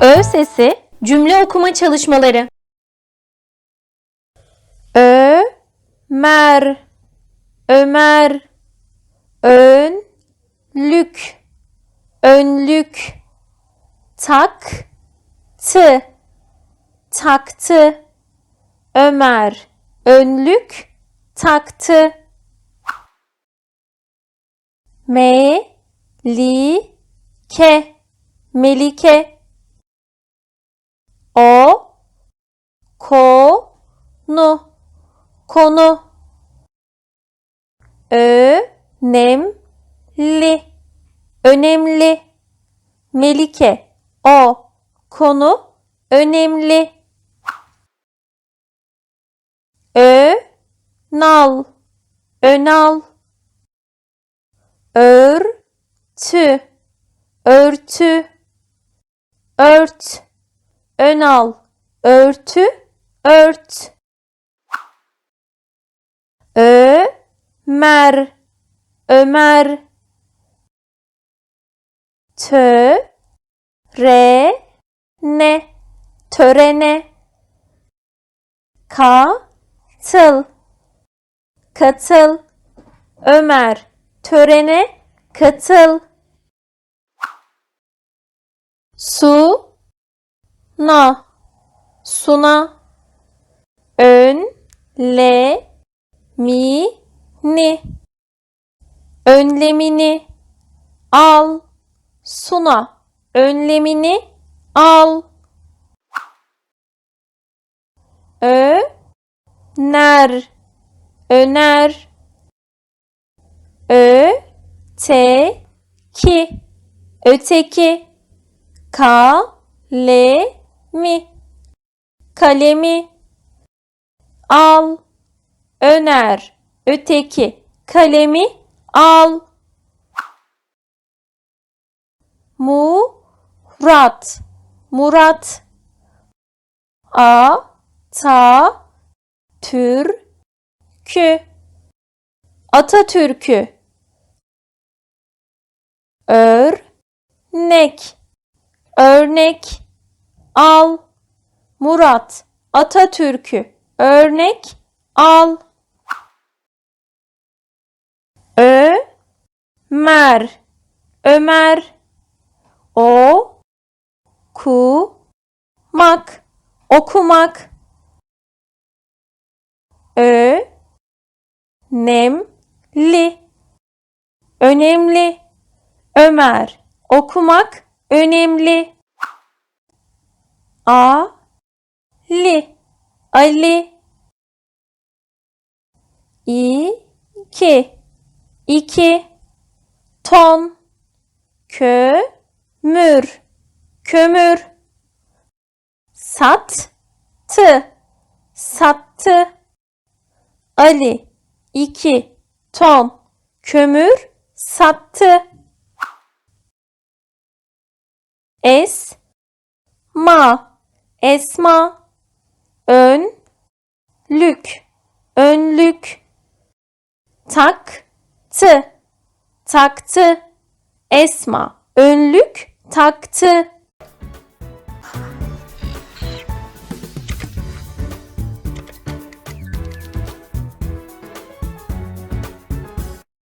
Ö sesi cümle okuma çalışmaları. Ö mer Ömer ön lük önlük tak tı taktı Ömer önlük taktı me li ke Melike o ko nu konu. Önemli. Önemli. Melike. O. Konu. Önemli. Ö nal önal. Örtü. Örtü. Ört önal örtü ört. Ömer Ömer. Tö re ne törene. Katıl katıl. Ömer törene katıl na. Suna. Ön. Le. Mi. Ni. Önlemini al. Suna. Önlemini al. Ö ner öner. Ö te ki öteki kalemi kalemi al öner. Öteki. Kalemi al. Murat. Murat. A ta türkü. Atatürk'ü. Örnek. Örnek al. Murat Atatürk'ü örnek al. Ömer. Ömer. O. Ku mak okumak. Ö. Nemli. Önemli. Ömer. Okumak önemli Ali. Ali. İki. İki. Ton. Kömür. Kömür. Sattı. Sattı. Ali. İki. Ton. Kömür. Sattı Esma Esma önlük önlük taktı taktı. Esma önlük taktı